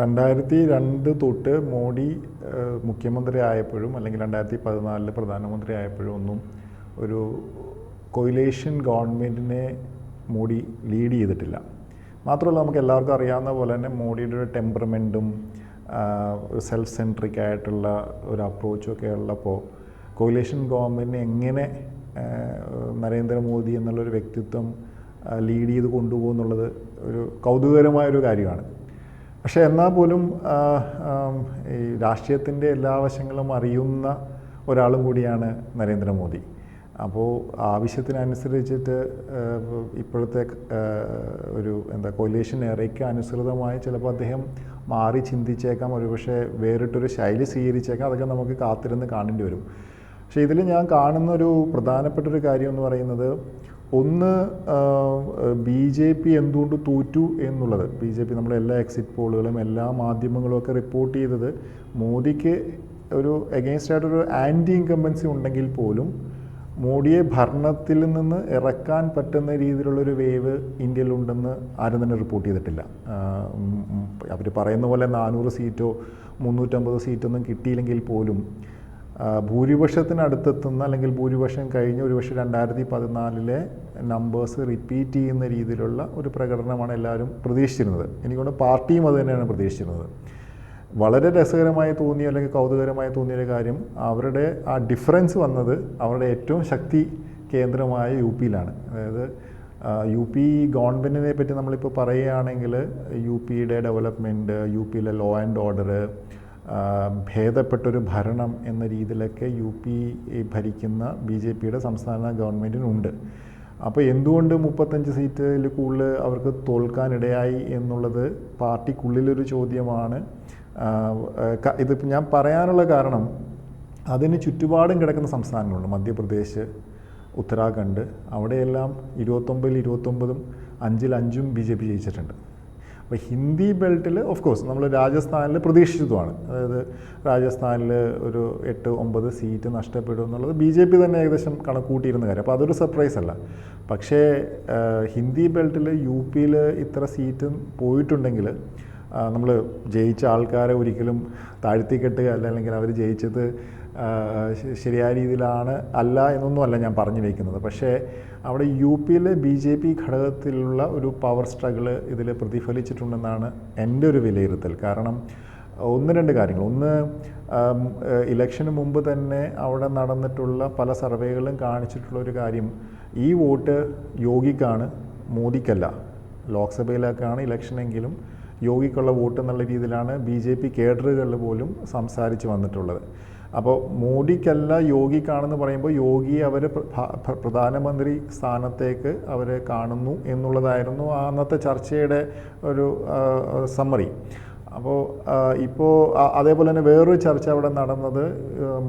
രണ്ടായിരത്തി രണ്ട് തൊട്ട് മോഡി മുഖ്യമന്ത്രി ആയപ്പോഴും അല്ലെങ്കിൽ രണ്ടായിരത്തി പതിനാലിൽ പ്രധാനമന്ത്രി ആയപ്പോഴും ഒന്നും ഒരു കൊയിലേഷൻ ഗവൺമെന്റിനെ മോഡി ലീഡ് ചെയ്തിട്ടില്ല. മാത്രമല്ല നമുക്ക് എല്ലാവർക്കും അറിയാവുന്ന പോലെ തന്നെ മോഡിയുടെ ഒരു ടെമ്പറമെന്റും സെൽഫ് സെൻട്രിക് ആയിട്ടുള്ള ഒരു അപ്രോച്ചും ഒക്കെ ഉള്ളപ്പോൾ കൊയിലേഷൻ ഗവൺമെന്റിനെ എങ്ങനെ നരേന്ദ്രമോദി എന്നുള്ളൊരു വ്യക്തിത്വം ലീഡ് ചെയ്ത് കൊണ്ടുപോകുന്നുള്ളത് ഒരു കൗതുകകരമായൊരു കാര്യമാണ്. പക്ഷേ എന്നാൽ പോലും ഈ രാഷ്ട്രീയത്തിന്റെ എല്ലാ വശങ്ങളും അറിയുന്ന ഒരാളും കൂടിയാണ് നരേന്ദ്രമോദി. അപ്പോൾ ആവശ്യത്തിനനുസരിച്ചിട്ട് ഇപ്പോഴത്തെ ഒരു എന്താ കൊലേഷൻ എറയ്ക്ക് അനുസൃതമായി ചിലപ്പോൾ അദ്ദേഹം മാറി ചിന്തിച്ചേക്കാം. ഒരുപക്ഷെ വേറിട്ടൊരു ശൈലി സ്വീകരിച്ചേക്കാം. അതൊക്കെ നമുക്ക് കാത്തിരുന്ന് കാണേണ്ടി വരും. പക്ഷേ ഇതിൽ ഞാൻ കാണുന്ന ഒരു പ്രധാനപ്പെട്ട ഒരു കാര്യം എന്ന് പറയുന്നത് ഒന്ന് ബി ജെ പി എന്തുകൊണ്ട് തോറ്റു എന്നുള്ളത്. ബി ജെ പി നമ്മുടെ എല്ലാ എക്സിറ്റ് പോളുകളും എല്ലാ മാധ്യമങ്ങളും ഒക്കെ റിപ്പോർട്ട് ചെയ്തത് മോദിക്ക് ഒരു എഗെയിൻസ്റ്റ് ആയിട്ടൊരു ആന്റി ഇൻകമ്പൻസി ഉണ്ടെങ്കിൽ പോലും മോഡിയെ ഭരണത്തിൽ നിന്ന് ഇറക്കാൻ പറ്റുന്ന രീതിയിലുള്ളൊരു വേവ് ഇന്ത്യയിലുണ്ടെന്ന് ആരും തന്നെ റിപ്പോർട്ട് ചെയ്തിട്ടില്ല. അവർ പറയുന്ന പോലെ നാനൂറ് സീറ്റോ മുന്നൂറ്റമ്പത് സീറ്റൊന്നും കിട്ടിയില്ലെങ്കിൽ പോലും ഭൂരിപക്ഷത്തിനടുത്തെത്തുന്ന അല്ലെങ്കിൽ ഭൂരിപക്ഷം കഴിഞ്ഞ് ഒരുപക്ഷെ രണ്ടായിരത്തി പതിനാലിലെ നമ്പേഴ്സ് റിപ്പീറ്റ് ചെയ്യുന്ന രീതിയിലുള്ള ഒരു പ്രകടനമാണ് എല്ലാവരും പ്രതീക്ഷിച്ചിരുന്നത്. എനിക്കൊണ്ട് പാർട്ടിയും അത് തന്നെയാണ് പ്രതീക്ഷിച്ചിരുന്നത്. വളരെ രസകരമായി തോന്നിയ അല്ലെങ്കിൽ കൗതുകരമായി തോന്നിയ ഒരു കാര്യം അവരുടെ ആ ഡിഫറൻസ് വന്നത് അവരുടെ ഏറ്റവും ശക്തി കേന്ദ്രമായ യു പിയിലാണ് അതായത് യു പി ഗവൺമെന്റിനെ പറ്റി നമ്മളിപ്പോൾ പറയുകയാണെങ്കിൽ യു പിയുടെ ഡെവലപ്മെന്റ് യു പിയിലെ ലോ ആൻഡ് ഓർഡർ ഭേദപ്പെട്ടൊരു ഭരണം എന്ന രീതിയിലൊക്കെ യു പി ഭരിക്കുന്ന ബി ജെ പിയുടെ സംസ്ഥാന ഗവൺമെന്റിനുണ്ട് അപ്പോൾ എന്തുകൊണ്ട് മുപ്പത്തഞ്ച് സീറ്റിൽ കൂടുതൽ അവർക്ക് തോൽക്കാനിടയായി എന്നുള്ളത് പാർട്ടിക്കുള്ളിലൊരു ചോദ്യമാണ്. ഇത് ഇതിപ്പോൾ ഞാൻ പറയാനുള്ള കാരണം അതിന് ചുറ്റുപാടും കിടക്കുന്ന സംസ്ഥാനങ്ങളുണ്ട്. മധ്യപ്രദേശ് ഉത്തരാഖണ്ഡ് അവിടെയെല്ലാം ഇരുപത്തൊമ്പതിൽ ഇരുപത്തൊമ്പതും അഞ്ചിൽ അഞ്ചും ബി ജെ പി ജയിച്ചിട്ടുണ്ട്. അപ്പോൾ ഹിന്ദി ബെൽറ്റിൽ ഓഫ് കോഴ്സ് നമ്മൾ രാജസ്ഥാനിൽ പ്രതീക്ഷിച്ചതുമാണ്. അതായത് രാജസ്ഥാനിൽ ഒരു എട്ട് ഒമ്പത് സീറ്റ് നഷ്ടപ്പെടും എന്നുള്ളത് ബി ജെ പി തന്നെ ഏകദേശം കണക്കൂട്ടിയിരുന്ന കാര്യം. അപ്പോൾ അതൊരു സർപ്രൈസ് അല്ല. പക്ഷേ ഹിന്ദി ബെൽറ്റിൽ യു പിയിൽ ഇത്ര സീറ്റും പോയിട്ടുണ്ടെങ്കിൽ നമ്മൾ ജയിച്ച ആൾക്കാരെ ഒരിക്കലും താഴ്ത്തി കെട്ടുക അല്ല അല്ലെങ്കിൽ അവർ ജയിച്ചത് ശരിയായ രീതിയിലാണ് അല്ല എന്നൊന്നുമല്ല ഞാൻ പറഞ്ഞു വയ്ക്കുന്നത് പക്ഷേ അവിടെ യു പിയിലെ ബി ജെ പി ഘടകത്തിലുള്ള ഒരു പവർ സ്ട്രഗിൾ ഇതിൽ പ്രതിഫലിച്ചിട്ടുണ്ടെന്നാണ് എന്റെ ഒരു വിലയിരുത്തൽ. കാരണം ഒന്ന് രണ്ട് കാര്യങ്ങൾ. ഒന്ന് ഇലക്ഷന് മുമ്പ് തന്നെ അവിടെ നടന്നിട്ടുള്ള പല സർവേകളും കാണിച്ചിട്ടുള്ള ഒരു കാര്യം ഈ വോട്ട് യോഗിക്കാണ് മോദിക്കല്ല. ലോക്സഭയിലേക്കാണ് ഇലക്ഷനെങ്കിലും യോഗിക്കുള്ള വോട്ട് എന്നുള്ള രീതിയിലാണ് ബി ജെ പി കേഡറുകളിൽ പോലും സംസാരിച്ച് വന്നിട്ടുള്ളത്. അപ്പോൾ മോഡിക്കല്ല യോഗി യോഗിക്കാണെന്ന് പറയുമ്പോൾ യോഗിയെ അവർ പ്രധാനമന്ത്രി സ്ഥാനത്തേക്ക് അവർ കാണുന്നു എന്നുള്ളതായിരുന്നു അന്നത്തെ ചർച്ചയുടെ ഒരു സമ്മറി. അപ്പോൾ ഇപ്പോൾ അതേപോലെ തന്നെ വേറൊരു ചർച്ച അവിടെ നടന്നത്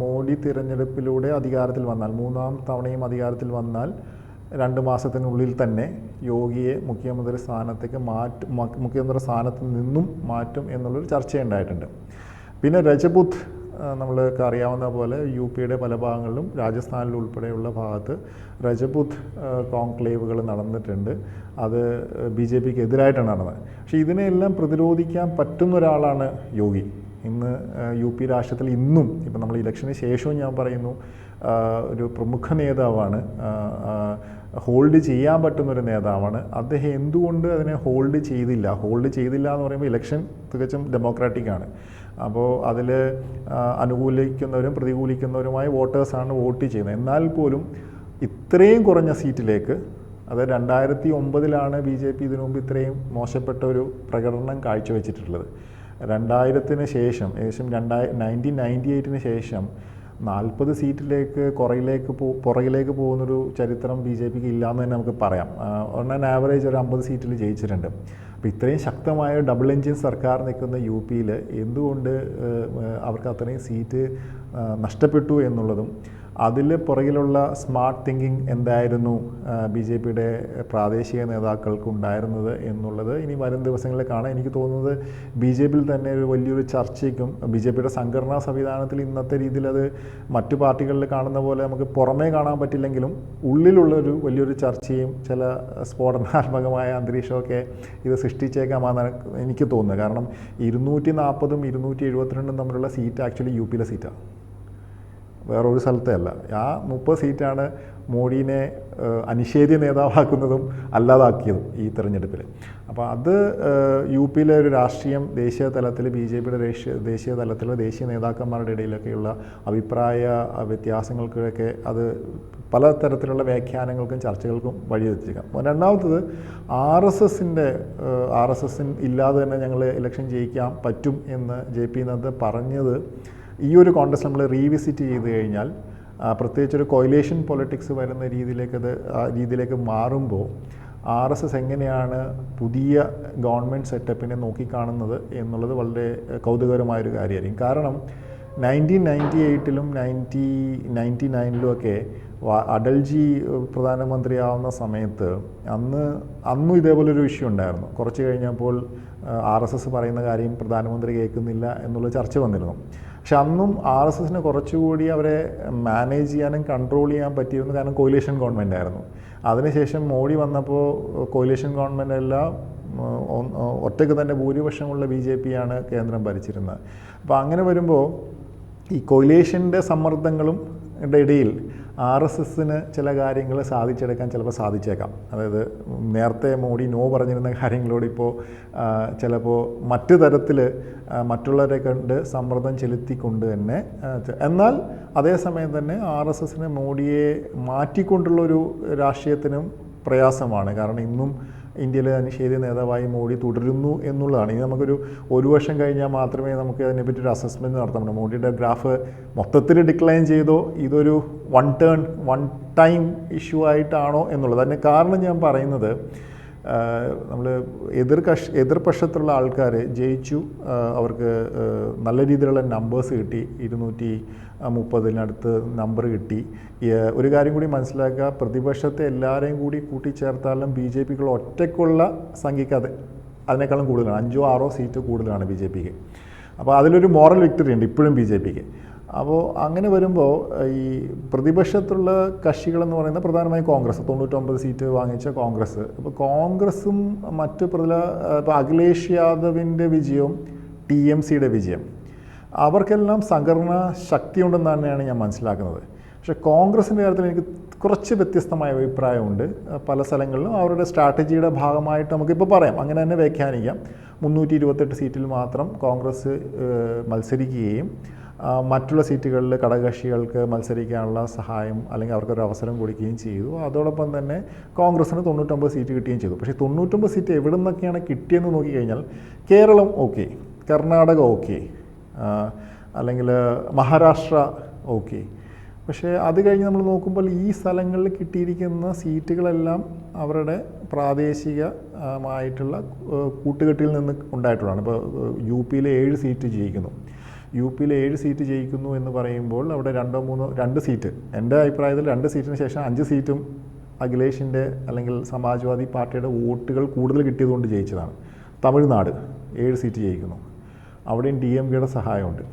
മോഡി തിരഞ്ഞെടുപ്പിലൂടെ അധികാരത്തിൽ വന്നാൽ മൂന്നാം തവണയും അധികാരത്തിൽ വന്നാൽ രണ്ട് മാസത്തിനുള്ളിൽ തന്നെ യോഗിയെ മുഖ്യമന്ത്രി സ്ഥാനത്തേക്ക് മാറ്റും മുഖ്യമന്ത്രി സ്ഥാനത്ത് നിന്നും മാറ്റും എന്നുള്ളൊരു ചർച്ചയുണ്ടായിട്ടുണ്ട്. പിന്നെ രജപുത്ത് നമ്മൾക്ക് അറിയാവുന്ന പോലെ യു പിയുടെ പല ഭാഗങ്ങളിലും രാജസ്ഥാനിൽ ഉൾപ്പെടെയുള്ള ഭാഗത്ത് രജപുത് കോൺക്ലേവുകൾ നടന്നിട്ടുണ്ട്. അത് ബി ജെ പിക്ക് എതിരായിട്ടാണ് നടന്നത്. പക്ഷേ ഇതിനെയെല്ലാം പ്രതിരോധിക്കാൻ പറ്റുന്ന ഒരാളാണ് യോഗി. ഇന്ന് യു പി രാഷ്ട്രത്തിൽ ഇന്നും ഇപ്പം നമ്മൾ ഇലക്ഷന് ശേഷവും ഞാൻ പറയുന്നു ഒരു പ്രമുഖ നേതാവാണ്. ഹോൾഡ് ചെയ്യാൻ പറ്റുന്നൊരു നേതാവാണ്. അദ്ദേഹം എന്തുകൊണ്ട് അതിനെ ഹോൾഡ് ചെയ്തില്ല? ഹോൾഡ് ചെയ്തില്ല എന്ന് പറയുമ്പോൾ ഇലക്ഷൻ തികച്ചും ഡെമോക്രാറ്റിക് ആണ്. അപ്പോൾ അതിൽ അനുകൂലിക്കുന്നവരും പ്രതികൂലിക്കുന്നവരുമായ വോട്ടേഴ്സാണ് വോട്ട് ചെയ്യുന്നത്. എന്നാൽ പോലും ഇത്രയും കുറഞ്ഞ സീറ്റിലേക്ക് അത് രണ്ടായിരത്തി ഒമ്പതിലാണ് ബി ജെ പി ഇതിനു മുമ്പ് ഇത്രയും മോശപ്പെട്ട ഒരു പ്രകടനം കാഴ്ചവെച്ചിട്ടുള്ളത്. രണ്ടായിരത്തിന് ശേഷം ഏകദേശം രണ്ടായി നയന്റീൻ നയന്റി എയ്റ്റിന് ശേഷം നാൽപ്പത് സീറ്റിലേക്ക് കുറയിലേക്ക് പോ പുറകിലേക്ക് പോകുന്നൊരു ചരിത്രം ബി ജെ പിക്ക് ഇല്ലയെന്ന് തന്നെ നമുക്ക് പറയാം. ഓൺ ആവറേജ് ഒരു അമ്പത് സീറ്റിൽ ജയിച്ചിട്ടുണ്ട്. അപ്പോൾ ഇത്രയും ശക്തമായ ഡബിൾ എൻജിൻ സർക്കാർ നിൽക്കുന്ന യു പിയിൽ എന്തുകൊണ്ട് അവർക്ക് അത്രയും സീറ്റ് നഷ്ടപ്പെട്ടു എന്നുള്ളതും അതിൽ പുറകിലുള്ള സ്മാർട്ട് തിങ്കിങ് എന്തായിരുന്നു ബി ജെ പിയുടെ പ്രാദേശിക നേതാക്കൾക്ക് ഉണ്ടായിരുന്നത് എന്നുള്ളത് ഇനി വരും ദിവസങ്ങളിൽ കാണാൻ എനിക്ക് തോന്നുന്നത് ബി ജെ പിയിൽ തന്നെ ഒരു വലിയൊരു ചർച്ചയ്ക്കും ബി ജെ പിയുടെ സംഘടനാ സംവിധാനത്തിൽ ഇന്നത്തെ രീതിയിൽ അത് മറ്റു പാർട്ടികളിൽ കാണുന്ന പോലെ നമുക്ക് പുറമേ കാണാൻ പറ്റില്ലെങ്കിലും ഉള്ളിലുള്ള ഒരു വലിയൊരു ചർച്ചയും ചില സ്ഫോടനാത്മകമായ അന്തരീക്ഷമൊക്കെ ഇത് സൃഷ്ടിച്ചേക്കാമെന്നാണ് എനിക്ക് തോന്നുന്നത്. കാരണം ഇരുന്നൂറ്റി നാൽപ്പതും ഇരുന്നൂറ്റി എഴുപത്തിരണ്ടും തമ്മിലുള്ള സീറ്റ് ആക്ച്വലി യു പിയിലെ സീറ്റാണ്. വേറൊരു സ്ഥലത്തെ അല്ല. ആ മുപ്പത് സീറ്റാണ് മോഡീനെ അനിഷേധി അനിഷേധ്യ നേതാവാക്കുന്നതും അല്ലാതാക്കിയതും ഈ തെരഞ്ഞെടുപ്പിൽ അപ്പോൾ അത് യു പിയിലെ ഒരു രാഷ്ട്രീയം ദേശീയ തലത്തിൽ ബി ജെ പിയുടെ ദേശീയ ദേശീയ തലത്തിലെ ദേശീയ നേതാക്കന്മാരുടെ ഇടയിലൊക്കെയുള്ള അഭിപ്രായ വ്യത്യാസങ്ങൾക്കൊക്കെ അത് പല തരത്തിലുള്ള വ്യാഖ്യാനങ്ങൾക്കും ചർച്ചകൾക്കും വഴിയെത്തിച്ചേക്കാം രണ്ടാമത്തത് ആർ എസ് എസിന്റെ ആർ എസ് എസിൻ ഇല്ലാതെ തന്നെ ഞങ്ങൾ ഇലക്ഷൻ ജയിക്കാൻ പറ്റും എന്ന് ജെ പി നദ്ദ പറഞ്ഞത് ഈ ഒരു കോൺടസ്റ്റ് നമ്മൾ റീവിസിറ്റ് ചെയ്ത് കഴിഞ്ഞാൽ ആ, പ്രത്യേകിച്ച് ഒരു കൊയിലേഷൻ പൊളിറ്റിക്സ് വരുന്ന രീതിയിലേക്ക് അത് ആ രീതിയിലേക്ക് മാറുമ്പോൾ ആർ എസ് എസ് എങ്ങനെയാണ് പുതിയ ഗവൺമെന്റ് സെറ്റപ്പിനെ നോക്കിക്കാണുന്നത് എന്നുള്ളത് വളരെ കൗതുകകരമായൊരു കാര്യമായിരിക്കും. കാരണം നയന്റീൻ നയന്റി എയ്റ്റിലും നയന്റി നയന്റി നയനിലും ഒക്കെ അടൽജി പ്രധാനമന്ത്രിയാവുന്ന സമയത്ത് അന്ന് അന്നും ഇതേപോലൊരു ഇഷ്യൂ ഉണ്ടായിരുന്നു. കുറച്ച് കഴിഞ്ഞപ്പോൾ ആർ എസ് എസ് പറയുന്ന കാര്യം പ്രധാനമന്ത്രി കേൾക്കുന്നില്ല എന്നുള്ള ചർച്ച വന്നിരുന്നു. പക്ഷെ അന്നും ആർ എസ് എസിന് കുറച്ചുകൂടി അവരെ മാനേജ് ചെയ്യാനും കൺട്രോൾ ചെയ്യാൻ പറ്റിയിരുന്നു കാരണം കോയിലേഷൻ ഗവൺമെന്റ് ആയിരുന്നു. അതിനുശേഷം മോഡി വന്നപ്പോൾ കോയിലേഷൻ ഗവൺമെന്റ് എല്ലാം ഒറ്റയ്ക്ക് തന്നെ ഭൂരിപക്ഷമുള്ള ബി ജെ പിയാണ് കേന്ദ്രം ഭരിച്ചിരുന്നത്. അപ്പോൾ അങ്ങനെ വരുമ്പോൾ ഈ കൊയിലേഷന്റെ സമ്മർദ്ദങ്ങളും ഇടയിൽ ആർ എസ് എസിന് ചില കാര്യങ്ങൾ സാധിച്ചെടുക്കാൻ ചിലപ്പോൾ സാധിച്ചേക്കാം. അതായത് നേരത്തെ മോഡി നോ പറഞ്ഞിരുന്ന കാര്യങ്ങളോട് ഇപ്പോൾ ചിലപ്പോൾ മറ്റു തരത്തിൽ മറ്റുള്ളവരെ കണ്ട് സമ്മർദ്ദം ചെലുത്തിക്കൊണ്ട് തന്നെ എന്നാൽ അതേസമയം തന്നെ ആർ എസ് എസിന് മോഡിയെ മാറ്റിക്കൊണ്ടുള്ളൊരു രാഷ്ട്രീയത്തിനും പ്രയാസമാണ്. കാരണം ഇന്നും ഇന്ത്യയിലെ അനിഷേധ്യ നേതാവായി മോഡി തുടരുന്നു എന്നുള്ളതാണ്. ഇനി നമുക്കൊരു ഒരു വർഷം കഴിഞ്ഞാൽ മാത്രമേ നമുക്ക് അതിനെപ്പറ്റി ഒരു അസസ്മെന്റ് നടത്താൻ പറ്റൂ. മോഡിയുടെ ഗ്രാഫ് മൊത്തത്തിൽ ഡിക്ലൈൻ ചെയ്തോ ഇതൊരു one turn one time issue ആയിട്ടാണോ എന്നുള്ളത്. അതിന് കാരണം ഞാൻ പറയുന്നത് നമ്മൾ എതിർ കക്ഷ എതിർപക്ഷത്തുള്ള ആൾക്കാർ ജയിച്ചു. അവർക്ക് നല്ല രീതിയിലുള്ള നമ്പേഴ്സ് കിട്ടി. ഇരുന്നൂറ്റി മുപ്പതിനടുത്ത് നമ്പർ കിട്ടി. ഒരു കാര്യം കൂടി മനസ്സിലാക്കുക. പ്രതിപക്ഷത്തെ എല്ലാവരെയും കൂടി കൂട്ടിച്ചേർത്താലും ബി ജെ പിക്കുള്ള ഒറ്റയ്ക്കുള്ള സംഖ്യയ്ക്ക് അത് അതിനേക്കാളും കൂടുതലാണ്. അഞ്ചോ ആറോ സീറ്റ് കൂടുതലാണ് ബി ജെ പിക്ക്. അപ്പോൾ അതിലൊരു മോറൽ വിക്ടറി ഉണ്ട് ഇപ്പോഴും ബി ജെ പിക്ക്. അപ്പോൾ അങ്ങനെ വരുമ്പോൾ ഈ പ്രതിപക്ഷത്തുള്ള കക്ഷികളെന്ന് പറയുന്നത് പ്രധാനമായും കോൺഗ്രസ്. തൊണ്ണൂറ്റൊമ്പത് സീറ്റ് വാങ്ങിച്ച കോൺഗ്രസ്. അപ്പോൾ കോൺഗ്രസും മറ്റ് പ്രതി ഇപ്പോൾ അഖിലേഷ് യാദവിന്റെ വിജയവും ടി എം സിയുടെ വിജയം. അവർക്കെല്ലാം സംഘടനാ ശക്തിയുണ്ടെന്ന് തന്നെയാണ് ഞാൻ മനസ്സിലാക്കുന്നത്. പക്ഷേ കോൺഗ്രസിന്റെ കാര്യത്തിൽ എനിക്ക് കുറച്ച് വ്യത്യസ്തമായ അഭിപ്രായമുണ്ട്. പല സ്ഥലങ്ങളിലും അവരുടെ സ്ട്രാറ്റജിയുടെ ഭാഗമായിട്ട് നമുക്കിപ്പോൾ പറയാം. അങ്ങനെ തന്നെ വ്യാഖ്യാനിക്കാം. മുന്നൂറ്റി ഇരുപത്തെട്ട് സീറ്റിൽ മാത്രം കോൺഗ്രസ് മത്സരിക്കുകയും മറ്റുള്ള സീറ്റുകളിൽ ഘടകകക്ഷികൾക്ക് മത്സരിക്കാനുള്ള സഹായം അല്ലെങ്കിൽ അവർക്കൊരു അവസരം കൊടുക്കുകയും ചെയ്തു. അതോടൊപ്പം തന്നെ കോൺഗ്രസ്സിന് തൊണ്ണൂറ്റൊമ്പത് സീറ്റ് കിട്ടുകയും ചെയ്തു. പക്ഷേ തൊണ്ണൂറ്റൊമ്പത് സീറ്റ് എവിടെ നിന്നൊക്കെയാണ് കിട്ടിയെന്ന് നോക്കിക്കഴിഞ്ഞാൽ കേരളം ഓക്കെ കർണാടക ഓക്കെ അല്ലെങ്കിൽ മഹാരാഷ്ട്ര ഓക്കെ പക്ഷേ അത് കഴിഞ്ഞ് നമ്മൾ നോക്കുമ്പോൾ ഈ സ്ഥലങ്ങളിൽ കിട്ടിയിരിക്കുന്ന സീറ്റുകളെല്ലാം അവരുടെ പ്രാദേശികമായിട്ടുള്ള കൂട്ടുകെട്ടിൽ നിന്ന് ഉണ്ടായിട്ടുള്ളതാണ്. ഇപ്പോൾ യു പിയിലെ ഏഴ് സീറ്റ് ജയിക്കുന്നു. യു പിയിൽ ഏഴ് സീറ്റ് ജയിക്കുന്നു എന്ന് പറയുമ്പോൾ അവിടെ രണ്ടോ മൂന്നോ രണ്ട് സീറ്റ്. എന്റെ അഭിപ്രായത്തിൽ രണ്ട് സീറ്റിന് ശേഷം അഞ്ച് സീറ്റും അഖിലേഷിന്റെ അല്ലെങ്കിൽ സമാജ്വാദി പാർട്ടിയുടെ വോട്ടുകൾ കൂടുതൽ കിട്ടിയതുകൊണ്ട് ജയിച്ചതാണ്. തമിഴ്നാട് ഏഴ് സീറ്റ് ജയിക്കുന്നു. അവിടെയും ഡി എം കെയുടെ സഹായമുണ്ട്.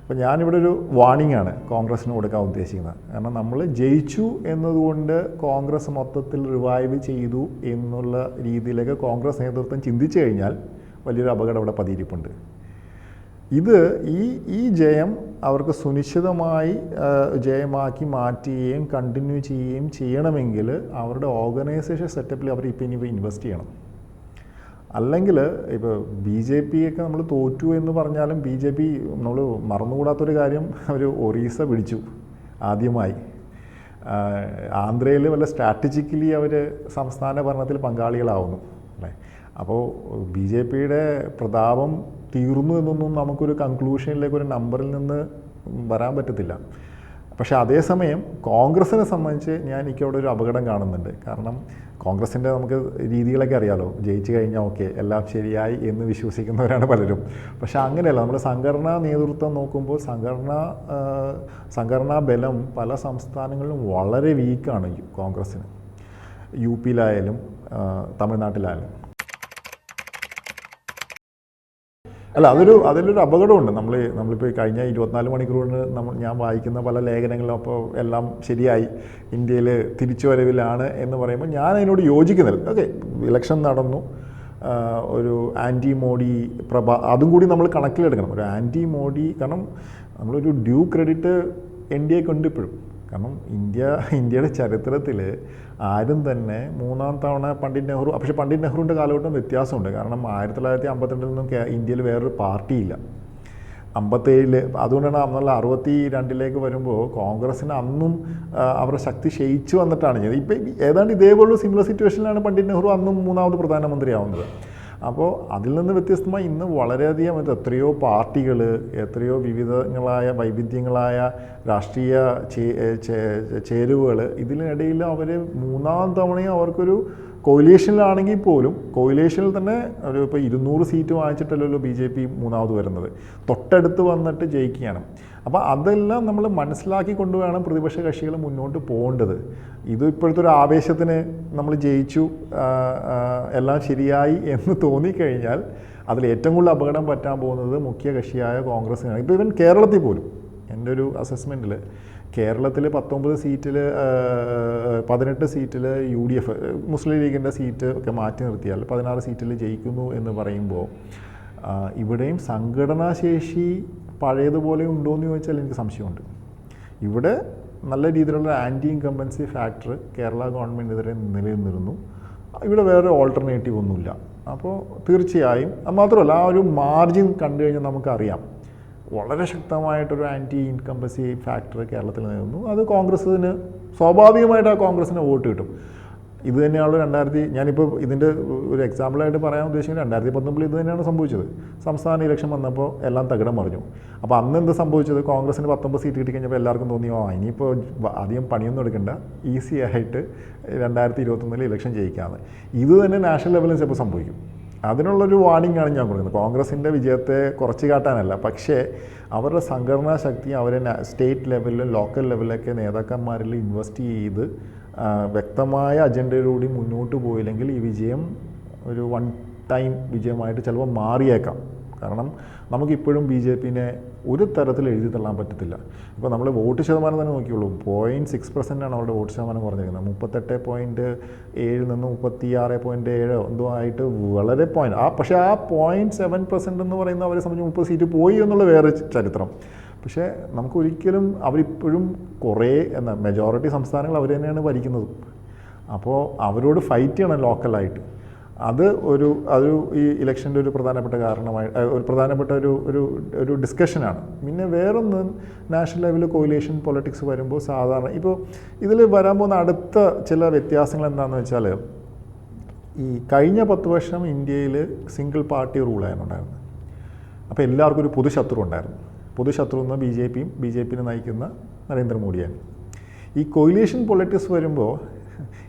അപ്പോൾ ഞാനിവിടെ ഒരു വാണിംഗ് ആണ് കോൺഗ്രസ്സിന് കൊടുക്കാൻ ഉദ്ദേശിക്കുന്നത്. കാരണം നമ്മൾ ജയിച്ചു എന്നതുകൊണ്ട് കോൺഗ്രസ് മൊത്തത്തിൽ റിവൈവ് ചെയ്തു എന്നുള്ള രീതിയിലേക്ക് കോൺഗ്രസ് നേതൃത്വം ചിന്തിച്ചു കഴിഞ്ഞാൽ വലിയൊരു അപകടം അവിടെ പതിയിരിപ്പുണ്ട്. ഇത് ഈ ഈ ജയം അവർക്ക് സുനിശ്ചിതമായി ജയമാക്കി മാറ്റുകയും കണ്ടിന്യൂ ചെയ്യുകയും ചെയ്യണമെങ്കിൽ അവരുടെ ഓർഗനൈസേഷൻ സെറ്റപ്പിൽ അവർ ഇപ്പം ഇനി ഇൻവെസ്റ്റ് ചെയ്യണം. അല്ലെങ്കിൽ ഇപ്പോൾ ബി ജെ പി ഒക്കെ നമ്മൾ തോറ്റു എന്ന് പറഞ്ഞാലും ബി ജെ പി നമ്മൾ മറന്നുകൂടാത്തൊരു കാര്യം അവർ ഒറീസ പിടിച്ചു ആദ്യമായി. ആന്ധ്രയിൽ വല്ല സ്ട്രാറ്റജിക്കലി അവർ സംസ്ഥാന ഭരണത്തിൽ പങ്കാളികളാവുന്നു അല്ലേ? അപ്പോൾ ബി ജെ പിയുടെ പ്രതാപം തീർന്നു എന്നൊന്നും നമുക്കൊരു കൺക്ലൂഷനിലേക്ക് ഒരു നമ്പറിൽ നിന്ന് വരാൻ പറ്റത്തില്ല. പക്ഷേ അതേസമയം കോൺഗ്രസിനെ സംബന്ധിച്ച് ഞാൻ എനിക്ക് അവിടെ ഒരു അപകടം കാണുന്നുണ്ട്. കാരണം കോൺഗ്രസിന്റെ നമുക്ക് രീതികളൊക്കെ അറിയാലോ. ജയിച്ചു കഴിഞ്ഞാൽ ഓക്കെ എല്ലാം ശരിയായി എന്ന് വിശ്വസിക്കുന്നവരാണ് പലരും. പക്ഷേ അങ്ങനെയല്ല നമ്മൾ സംഘടനാ നേതൃത്വം നോക്കുമ്പോൾ സംഘടനാ സംഘടനാ ബലം പല സംസ്ഥാനങ്ങളിലും വളരെ വീക്കാണ് കോൺഗ്രസ്സിന്. യു പിയിലായാലും തമിഴ്നാട്ടിലായാലും. അല്ല അതൊരു അതിലൊരു അപകടമുണ്ട്. നമ്മൾ നമ്മളിപ്പോൾ കഴിഞ്ഞ ഇരുപത്തിനാല് മണിക്കൂറിന് നമ്മൾ ഞാൻ വായിക്കുന്ന പല ലേഖനങ്ങളും അപ്പോൾ എല്ലാം ശരിയായി. ഇന്ത്യയിൽ തിരിച്ചുവരവിലാണ് എന്ന് പറയുമ്പോൾ ഞാൻ അതിനോട് യോജിക്കുന്നില്ല. ഓക്കെ ഇലക്ഷൻ നടന്നു. ഒരു ആന്റി മോഡി പ്രഭ അതും കൂടി നമ്മൾ കണക്കിലെടുക്കണം. ഒരു ആന്റി മോഡി കാരണം നമ്മളൊരു ഡ്യൂ ക്രെഡിറ്റ് എൻ ഡി എക്ക് ഉണ്ട് ഇപ്പോഴും. കാരണം ഇന്ത്യ ഇന്ത്യയുടെ ചരിത്രത്തിൽ ആരും തന്നെ മൂന്നാം തവണ പണ്ഡിറ്റ് നെഹ്റു പക്ഷേ പണ്ഡിറ്റ് നെഹ്റുവിന്റെ കാലഘട്ടം വ്യത്യാസമുണ്ട്. കാരണം ആയിരത്തി തൊള്ളായിരത്തി അമ്പത്തിരണ്ടിൽ നിന്നും ഇന്ത്യയിൽ വേറൊരു പാർട്ടിയില്ല. അമ്പത്തേഴിൽ അതുകൊണ്ടാണ് നമ്മൾ അറുപത്തി രണ്ടിലേക്ക് വരുമ്പോൾ കോൺഗ്രസ്സിന് അന്നും അവരുടെ ശക്തി ക്ഷയിച്ചു വന്നിട്ടാണ് ചെയ്തത്. ഇപ്പം ഏതാണ്ട് ഇതേപോലുള്ള സിമിലർ സിറ്റുവേഷനിലാണ് പണ്ഡിറ്റ് നെഹ്റു അന്നും മൂന്നാമത് പ്രധാനമന്ത്രിയാവുന്നത്. അപ്പോൾ അതിൽ നിന്ന് വ്യത്യസ്തമായി ഇന്ന് വളരെയധികം എത്രയോ പാർട്ടികൾ എത്രയോ വിവിധങ്ങളായ വൈവിധ്യങ്ങളായ രാഷ്ട്രീയ ചേരുവകൾ ഇതിനിടയിൽ അവർ മൂന്നാം തവണയും അവർക്കൊരു കോയിലേഷനിലാണെങ്കിൽ പോലും കോയിലേഷനിൽ തന്നെ ഒരു ഇപ്പോൾ ഇരുന്നൂറ് സീറ്റ് വാങ്ങിച്ചിട്ടല്ലല്ലോ ബി ജെ പി മൂന്നാമത് വരുന്നത്. തൊട്ടടുത്ത് വന്നിട്ട് ജയിക്കുകയാണ്. അപ്പോൾ അതെല്ലാം നമ്മൾ മനസ്സിലാക്കി കൊണ്ടുവേണം പ്രതിപക്ഷ കക്ഷികൾ മുന്നോട്ട് പോകേണ്ടത്. ഇത് ഇപ്പോഴത്തെ ഒരു ആവേശത്തിന് നമ്മൾ ജയിച്ചു എല്ലാം ശരിയായി എന്ന് തോന്നിക്കഴിഞ്ഞാൽ അതിൽ ഏറ്റവും കൂടുതൽ അപകടം പറ്റാൻ പോകുന്നത് മുഖ്യ കക്ഷിയായ കോൺഗ്രസ്സിനാണ് ഇപ്പോൾ ഇവൻ കേരളത്തിൽ പോലും എന്റെ ഒരു അസസ്മെന്റിൽ കേരളത്തിൽ പത്തൊമ്പത് സീറ്റിൽ പതിനെട്ട് സീറ്റിൽ യു ഡി എഫ് മുസ്ലിം ലീഗിന്റെ സീറ്റ് ഒക്കെ മാറ്റി നിർത്തിയാൽ പതിനാറ് സീറ്റിൽ ജയിക്കുന്നു എന്ന് പറയുമ്പോൾ ഇവിടെയും സംഘടനാശേഷി പഴയതുപോലെ ഉണ്ടോ എന്ന് ചോദിച്ചാൽ എനിക്ക് സംശയമുണ്ട്. ഇവിടെ നല്ല രീതിയിലുള്ള ആന്റി ഇൻകമ്പൻസി ഫാക്ടർ കേരള ഗവൺമെന്റിനെതിരെ നിലനിന്നിരുന്നു. ഇവിടെ വേറെ ഓൾട്ടർനേറ്റീവ് ഒന്നുമില്ല. അപ്പോൾ തീർച്ചയായും മാത്രമല്ല ആ ഒരു മാർജിൻ കണ്ടു കഴിഞ്ഞാൽ നമുക്കറിയാം. വളരെ ശക്തമായിട്ടൊരു ആന്റി ഇൻകംപസി ഫാക്ടർ കേരളത്തിൽ നിന്നു അത് കോൺഗ്രസ്സിന് സ്വാഭാവികമായിട്ട് ആ കോൺഗ്രസ്സിന് വോട്ട് കിട്ടും. ഇത് തന്നെയാണല്ലോ രണ്ടായിരത്തി ഞാനിപ്പോൾ ഇതിന്റെ ഒരു എക്സാമ്പിളായിട്ട് പറയാൻ ഉദ്ദേശിക്കുന്നത് രണ്ടായിരത്തി പത്തൊമ്പതിൽ ഇത് തന്നെയാണ് സംഭവിച്ചത്. സംസ്ഥാന ഇലക്ഷൻ വന്നപ്പോൾ എല്ലാം തകിടം മറിഞ്ഞു. അപ്പോൾ അന്ന് എന്ത് സംഭവിച്ചത്? കോൺഗ്രസിന് പത്തൊമ്പത് സീറ്റ് കിട്ടി കഴിഞ്ഞപ്പോൾ എല്ലാവർക്കും തോന്നി ആ ഇനിയിപ്പോൾ അധികം പണിയൊന്നും എടുക്കണ്ട. ഈസി ആയിട്ട് രണ്ടായിരത്തി ഇരുപത്തൊന്നിൽ ഇലക്ഷൻ ജയിക്കാമെന്ന് ഇത് തന്നെ നാഷണൽ ലെവലിൽ ചിലപ്പോൾ സംഭവിക്കും. അതിനുള്ളൊരു വാണിംഗ് ആണ് ഞാൻ കൊടുക്കുന്നത്. കോൺഗ്രസിന്റെ വിജയത്തെ കുറച്ച് കാട്ടാനല്ല പക്ഷേ അവരുടെ സംഘടനാ ശക്തി അവരെ സ്റ്റേറ്റ് ലെവലിലും ലോക്കൽ ലെവലിലൊക്കെ നേതാക്കന്മാരിൽ ഇൻവെസ്റ്റ് ചെയ്ത് വ്യക്തമായ അജണ്ടയിലൂടെ മുന്നോട്ട് പോയില്ലെങ്കിൽ ഈ വിജയം ഒരു വൺ ടൈം വിജയമായിട്ട് ചിലപ്പോൾ മാറിയേക്കാം. കാരണം നമുക്കിപ്പോഴും ബി ജെ പിനെ ഒരു തരത്തിൽ എഴുതി തള്ളാൻ പറ്റത്തില്ല. ഇപ്പോൾ നമ്മൾ വോട്ട് ശതമാനം തന്നെ നോക്കിയുള്ളൂ. പോയിന്റ് സിക്സ് ആണ് അവരുടെ വോട്ട് ശതമാനം കുറഞ്ഞിരിക്കുന്നത്. മുപ്പത്തെട്ട് പോയിന്റ് ഏഴിൽ നിന്ന് മുപ്പത്തി ആറ് പോയിന്റ് ഏഴോ എന്തോ ആയിട്ട് വളരെ പോയിന്റ് ആ പക്ഷേ ആ പോയിന്റ് സെവൻ പെർസെന്റ് എന്ന് പറയുന്ന അവരെ സംബന്ധിച്ച് മുപ്പത് സീറ്റ് പോയി എന്നുള്ള വേറെ ചരിത്രം. പക്ഷേ നമുക്കൊരിക്കലും അവരിപ്പോഴും കുറേ എന്താ മെജോറിറ്റി സംസ്ഥാനങ്ങൾ അവർ തന്നെയാണ് ഭരിക്കുന്നത്. അപ്പോൾ അവരോട് ഫൈറ്റ് ചെയ്യണം ലോക്കലായിട്ട് അത് ഒരു അതൊരു ഈ ഇലക്ഷന്റെ ഒരു പ്രധാനപ്പെട്ട കാരണമായി ഒരു പ്രധാനപ്പെട്ട ഒരു ഒരു ഒരു ഡിസ്കഷനാണ് പിന്നെ വേറൊന്ന് നാഷണൽ ലെവലിൽ കോയിലേഷൻ പൊളിറ്റിക്സ് വരുമ്പോൾ സാധാരണ ഇപ്പോൾ ഇതിൽ വരാൻ പോകുന്ന അടുത്ത ചില വ്യത്യാസങ്ങൾ എന്താണെന്ന് വെച്ചാൽ ഈ കഴിഞ്ഞ പത്ത് വർഷം ഇന്ത്യയിൽ സിംഗിൾ പാർട്ടി റൂളായിരുന്നു ഉണ്ടായിരുന്നത് അപ്പോൾ എല്ലാവർക്കും ഒരു പൊതുശത്രു ഉണ്ടായിരുന്നു. പൊതുശത്രു എന്ന് ബി ജെ പിയും ബി ജെ പിനെ നയിക്കുന്ന നരേന്ദ്രമോദിയാണ്. ഈ കൊയിലേഷൻ പൊളിറ്റിക്സ് വരുമ്പോൾ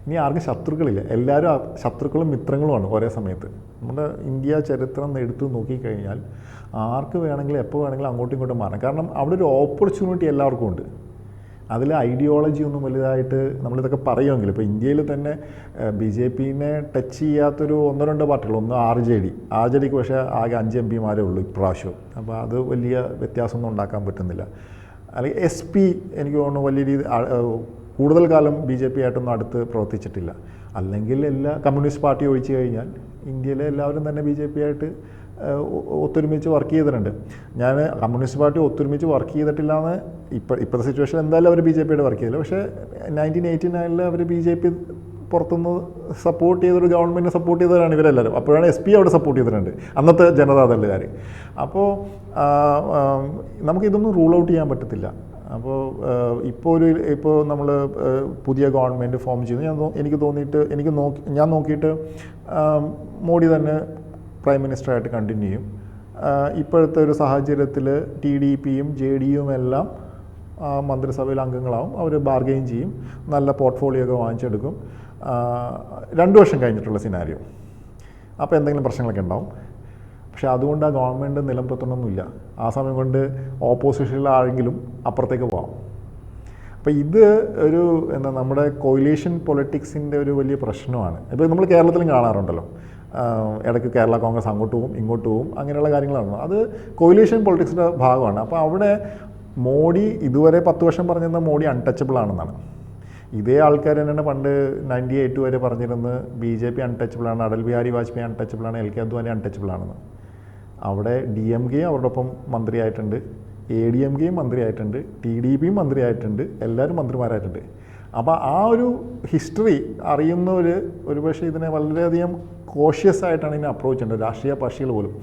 ഇനി ആർക്കും ശത്രുക്കളില്ല. എല്ലാവരും ശത്രുക്കളും മിത്രങ്ങളുമാണ് ഒരേ സമയത്ത്. നമ്മുടെ ഇന്ത്യ ചരിത്രം എടുത്തു നോക്കിക്കഴിഞ്ഞാൽ ആർക്ക് വേണമെങ്കിലും എപ്പോൾ വേണമെങ്കിലും അങ്ങോട്ടും ഇങ്ങോട്ടും മാറാം. കാരണം അവിടെ ഒരു ഓപ്പർച്യൂണിറ്റി എല്ലാവർക്കും ഉണ്ട്. അതിൽ ഐഡിയോളജി ഒന്നും വലുതായിട്ട് നമ്മളിതൊക്കെ പറയുമെങ്കിൽ ഇപ്പോൾ ഇന്ത്യയിൽ തന്നെ ബി ജെ പിനെ ടച്ച് ചെയ്യാത്തൊരു ഒന്നോ രണ്ടോ പാർട്ടികൾ ഒന്ന് R J D. R J ഡിക്ക് പക്ഷേ ആകെ അഞ്ച് എം പിമാരേ ഉള്ളൂ ഇപ്രാവശ്യം. അപ്പോൾ അത് വലിയ വ്യത്യാസമൊന്നും ഉണ്ടാക്കാൻ പറ്റുന്നില്ല. അല്ലെങ്കിൽ എസ് പി എനിക്ക് തോന്നുന്നു വലിയ രീതി കൂടുതൽ കാലം ബി ജെ പി ആയിട്ടൊന്നും അടുത്ത് പ്രവർത്തിച്ചിട്ടില്ല. അല്ലെങ്കിൽ എല്ലാ കമ്മ്യൂണിസ്റ്റ് പാർട്ടി ഒഴിച്ചു കഴിഞ്ഞാൽ ഇന്ത്യയിലെ എല്ലാവരും തന്നെ ബി ജെ പി ആയിട്ട് ഒത്തൊരുമിച്ച് വർക്ക് ചെയ്തിട്ടുണ്ട്. ഞാൻ കമ്മ്യൂണിസ്റ്റ് പാർട്ടി ഒത്തൊരുമിച്ച് വർക്ക് ചെയ്തിട്ടില്ല എന്ന് ഇപ്പോൾ ഇപ്പോഴത്തെ സിറ്റുവേഷൻ എന്തായാലും അവർ ബി ജെ പിയുടെ വർക്ക് ചെയ്തില്ല. പക്ഷേ നയന്റീൻ എയ്റ്റി നയനിൽ അവർ ബി ജെ പി പുറത്തുനിന്ന് സപ്പോർട്ട് ചെയ്തൊരു ഗവൺമെന്റിനെ സപ്പോർട്ട് ചെയ്തവരാണ് ഇവരെല്ലാവരും. അപ്പോഴാണ് എസ് പി അവിടെ സപ്പോർട്ട് ചെയ്തിട്ടുണ്ട് അന്നത്തെ ജനതാദളുകാർ അപ്പോൾ നമുക്കിതൊന്നും റൂൾ ഔട്ട് ചെയ്യാൻ പറ്റത്തില്ല. അപ്പോൾ ഇപ്പോൾ ഒരു ഇപ്പോൾ നമ്മൾ പുതിയ ഗവൺമെന്റ് ഫോം ചെയ്യുന്നു. ഞാൻ എനിക്ക് തോന്നിയിട്ട് എനിക്ക് നോക്കി ഞാൻ നോക്കിയിട്ട് മോഡി തന്നെ പ്രൈം മിനിസ്റ്ററായിട്ട് കണ്ടിന്യൂ ചെയ്യും. ഇപ്പോഴത്തെ ഒരു സാഹചര്യത്തിൽ ടി ഡി പിയും ജെ ഡിയും എല്ലാം മന്ത്രിസഭയിൽ അംഗങ്ങളാവും. അവർ ബാർഗെയിൻ ചെയ്യും. നല്ല പോർട്ട്ഫോളിയോ ഒക്കെ വാങ്ങിച്ചെടുക്കും. രണ്ട് വർഷം കഴിഞ്ഞിട്ടുള്ള സിനാരിയോ. അപ്പോൾ എന്തെങ്കിലും പ്രശ്നങ്ങളൊക്കെ ഉണ്ടാവും. പക്ഷേ അതുകൊണ്ട് ആ ഗവൺമെന്റ് നിലനിർത്തണമെന്നില്ല ആ സമയം കൊണ്ട് ഓപ്പോസിഷനിലാണെങ്കിലും അപ്പുറത്തേക്ക് പോകാം അപ്പോൾ ഇത് ഒരു എന്താ നമ്മുടെ കോയിലേഷൻ പൊളിറ്റിക്സിന്റെ ഒരു വലിയ പ്രശ്നമാണ്. ഇപ്പോൾ നമ്മൾ കേരളത്തിലും കാണാറുണ്ടല്ലോ. ഇടയ്ക്ക് കേരള കോൺഗ്രസ് അങ്ങോട്ട് പോകും ഇങ്ങോട്ട് പോകും അങ്ങനെയുള്ള കാര്യങ്ങളാണ്. അത് കോയിലേഷൻ പൊളിറ്റിക്സിന്റെ ഭാഗമാണ്. അപ്പോൾ അവിടെ മോഡി ഇതുവരെ പത്ത് വർഷം പറഞ്ഞിരുന്ന മോഡി അൺടച്ചബിൾ ആണെന്നാണ്. ഇതേ ആൾക്കാർ തന്നെയാണ് പണ്ട് നയന്റി എയ്റ്റ് വരെ പറഞ്ഞിരുന്നത്. ബി ജെ പി അൺടച്ചബിൾ ആണ് അടൽ ബിഹാരി വാജ്പേയി അൺടച്ചബിൾ ആണ് എൽ കെ അദ്വാനി അൺടച്ചബിൾ ആണെന്ന്. അവിടെ ഡി എം കെയും അവരുടെ ഒപ്പം മന്ത്രിയായിട്ടുണ്ട് എ ഡി എം കെയും മന്ത്രിയായിട്ടുണ്ട് ടി ഡി പിയും മന്ത്രിയായിട്ടുണ്ട് എല്ലാവരും മന്ത്രിമാരായിട്ടുണ്ട്. അപ്പോൾ ആ ഒരു ഹിസ്റ്ററി അറിയുന്നവർ ഒരുപക്ഷെ ഇതിനെ വളരെയധികം കോഷ്യസ് ആയിട്ടാണ് ഇതിനെ അപ്രോച്ച് ചെയ്യേണ്ടത് രാഷ്ട്രീയ പാർട്ടികൾ പോലും.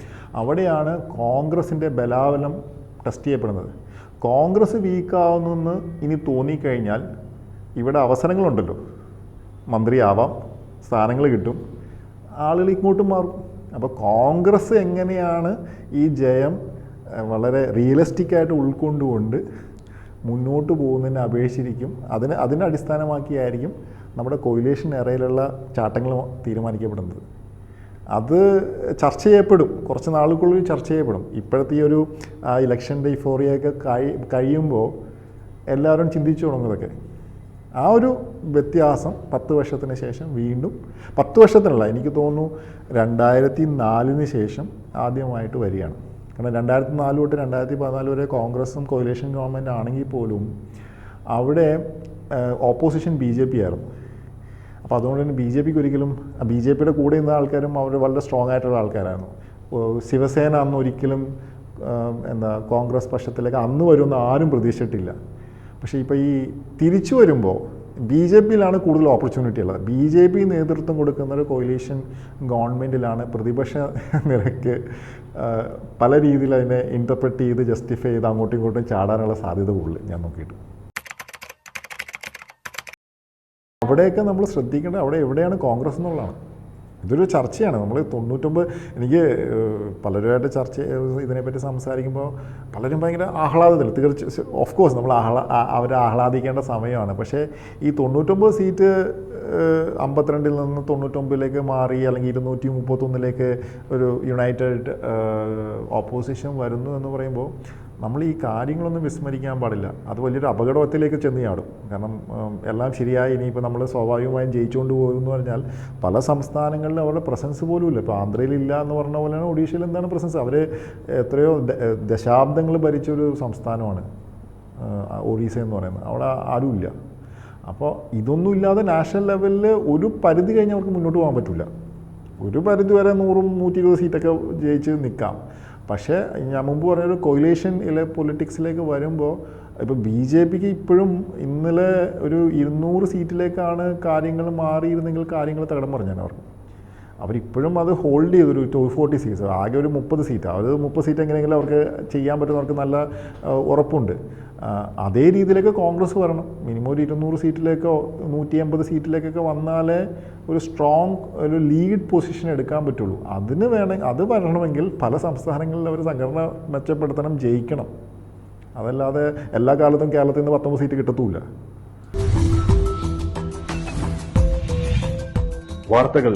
അവിടെയാണ് കോൺഗ്രസിന്റെ ബലാബലം ടെസ്റ്റ് ചെയ്യപ്പെടുന്നത്. കോൺഗ്രസ് വീക്കാവുന്നെന്ന് ഇനി തോന്നിക്കഴിഞ്ഞാൽ ഇവിടെ അവസരങ്ങളുണ്ടല്ലോ. മന്ത്രിയാവാം സ്ഥാനങ്ങൾ കിട്ടും ആളുകൾ ഇങ്ങോട്ടും മാറും. അപ്പോൾ കോൺഗ്രസ് എങ്ങനെയാണ് ഈ ജയം വളരെ റിയലിസ്റ്റിക് ആയിട്ട് ഉൾക്കൊണ്ടുകൊണ്ട് മുന്നോട്ട് പോകുന്നതിനെ അപേക്ഷിച്ചിരിക്കും? അതിന് അതിനെ അടിസ്ഥാനമാക്കിയായിരിക്കും നമ്മുടെ കൊയിലേഷൻ എറയിലുള്ള ചാട്ടങ്ങൾ തീരുമാനിക്കപ്പെടുന്നത്. അത് ചർച്ച ചെയ്യപ്പെടും. കുറച്ച് നാളുകൾക്കുള്ളിൽ ചർച്ച ചെയ്യപ്പെടും. ഇപ്പോഴത്തെ ഈ ഒരു ഇലക്ഷന്റെ ഇഫോറിയൊക്കെ കഴി കഴിയുമ്പോൾ എല്ലാവരും ചിന്തിച്ചു തുടങ്ങുന്നതൊക്കെ ആ ഒരു വ്യത്യാസം പത്ത് വർഷത്തിന് ശേഷം വീണ്ടും പത്ത് വർഷത്തിനല്ല എനിക്ക് തോന്നുന്നു രണ്ടായിരത്തി നാലിന് ശേഷം ആദ്യമായിട്ട് വരികയാണ്. കാരണം രണ്ടായിരത്തി നാല് തൊട്ട് രണ്ടായിരത്തി പതിനാല് വരെ കോൺഗ്രസും കോയിലേഷൻ ഗവൺമെന്റ് ആണെങ്കിൽ പോലും അവിടെ ഓപ്പോസിഷൻ ബി ജെ പി ആയിരുന്നു. അപ്പോൾ അതുകൊണ്ട് തന്നെ ബി ജെ പിക്ക് ഒരിക്കലും ബി ജെ പിയുടെ കൂടെ നിന്ന ആൾക്കാരും അവർ വളരെ സ്ട്രോങ് ആയിട്ടുള്ള ആൾക്കാരായിരുന്നു. ശിവസേന അന്ന് ഒരിക്കലും എന്താ കോൺഗ്രസ് പക്ഷത്തിലേക്ക് അന്ന് വരുമെന്ന് ആരും പ്രതീക്ഷിച്ചിട്ടില്ല. പക്ഷേ ഇപ്പോൾ ഈ തിരിച്ചു വരുമ്പോൾ ബി ജെ പിയിലാണ് കൂടുതൽ ഓപ്പർച്യൂണിറ്റി ഉള്ളത്. ബി ജെ പി നേതൃത്വം കൊടുക്കുന്ന ഒരു കോയിലേഷൻ ഗവൺമെന്റിലാണ് പ്രതിപക്ഷ നിരക്ക് പല രീതിയിൽ അതിനെ ഇന്റർപ്രറ്റ് ചെയ്ത് ജസ്റ്റിഫൈ ചെയ്ത് അങ്ങോട്ടും ഇങ്ങോട്ടും ചാടാനുള്ള സാധ്യത കൂടുതൽ ഞാൻ നോക്കിയിട്ട്. അവിടെയൊക്കെ നമ്മൾ ശ്രദ്ധിക്കേണ്ടത് അവിടെ എവിടെയാണ് കോൺഗ്രസ് എന്നുള്ളതാണ്. ഇതൊരു ചർച്ചയാണ്. നമ്മൾ തൊണ്ണൂറ്റൊമ്പത് എനിക്ക് പലരുമായിട്ട് ചർച്ച ഇതിനെപ്പറ്റി സംസാരിക്കുമ്പോൾ പലരും ഭയങ്കര ആഹ്ലാദത്തിൽ തീർച്ച ഓഫ് കോഴ്സ് നമ്മൾ ആഹ്ലാ അവർ ആഹ്ലാദിക്കേണ്ട സമയമാണ്. പക്ഷേ ഈ തൊണ്ണൂറ്റൊമ്പത് സീറ്റ് അമ്പത്തിരണ്ടിൽ നിന്ന് തൊണ്ണൂറ്റൊമ്പതിലേക്ക് മാറി അല്ലെങ്കിൽ ഇരുന്നൂറ്റി മുപ്പത്തൊന്നിലേക്ക് ഒരു യുണൈറ്റഡ് ഓപ്പോസിഷൻ വരുന്നു എന്ന് പറയുമ്പോൾ നമ്മൾ ഈ കാര്യങ്ങളൊന്നും വിസ്മരിക്കാൻ പാടില്ല. അത് വലിയൊരു അപകടത്തിലേക്ക് ചെന്ന് ചാടും. കാരണം എല്ലാം ശരിയായി ഇനിയിപ്പോൾ നമ്മൾ സ്വാഭാവികമായും ജയിച്ചുകൊണ്ട് പോകും എന്ന് പറഞ്ഞാൽ പല സംസ്ഥാനങ്ങളിലും അവരുടെ പ്രസൻസ് പോലും ഇല്ല. ഇപ്പോൾ ആന്ധ്രയിൽ ഇല്ല എന്ന് പറഞ്ഞ പോലെയാണ് ഒഡീഷയിൽ എന്താണ് പ്രസൻസ് അവർ എത്രയോ ദശാബ്ദങ്ങൾ ഭരിച്ചൊരു സംസ്ഥാനമാണ് ഒറീസ എന്ന് പറയുന്നത്. അവിടെ ആരുമില്ല അപ്പോൾ ഇതൊന്നും ഇല്ലാതെ നാഷണൽ ലെവലിൽ ഒരു പരിധി കഴിഞ്ഞ് അവർക്ക് മുന്നോട്ട് പോകാൻ പറ്റില്ല ഒരു പരിധി വരെ നൂറും നൂറ്റി ഇരുപത് സീറ്റൊക്കെ ജയിച്ച് നിൽക്കാം പക്ഷേ ഞാൻ മുമ്പ് പറഞ്ഞൊരു കൊയിലേഷനിലെ പൊളിറ്റിക്സിലേക്ക് വരുമ്പോൾ ഇപ്പോൾ ബി ജെ പിക്ക് ഇപ്പോഴും ഇന്നലെ ഒരു ഇരുന്നൂറ് സീറ്റിലേക്കാണ് കാര്യങ്ങൾ മാറിയിരുന്നെങ്കിൽ കാര്യങ്ങൾ തകടം പറഞ്ഞാണ് അവർക്ക്. അവരിപ്പോഴും അത് ഹോൾഡ് ചെയ്തൊരു ടു ഫോർട്ടി സീറ്റ്സ് ആകെ ഒരു മുപ്പത് സീറ്റ് അത് മുപ്പത് സീറ്റ് എങ്ങനെയെങ്കിലും അവർക്ക് ചെയ്യാൻ പറ്റുന്നവർക്ക് നല്ല ഉറപ്പുണ്ട്. അതേ രീതിയിലേക്ക് കോൺഗ്രസ് വരണം. മിനിമം ഒരു ഇരുന്നൂറ് സീറ്റിലേക്കോ നൂറ്റി അമ്പത് സീറ്റിലേക്കൊക്കെ വന്നാലേ ഒരു സ്ട്രോങ് ഒരു ലീഡ് പൊസിഷൻ എടുക്കാൻ പറ്റുള്ളൂ. അതിന് വേണ അത് വരണമെങ്കിൽ പല സംസ്ഥാനങ്ങളിൽ അവർ സംഘടന മെച്ചപ്പെടുത്തണം ജയിക്കണം. അതല്ലാതെ എല്ലാ കാലത്തും കേരളത്തിൽ നിന്ന് പത്തൊമ്പത് സീറ്റ് കിട്ടത്തുമില്ല വാർത്തകൾ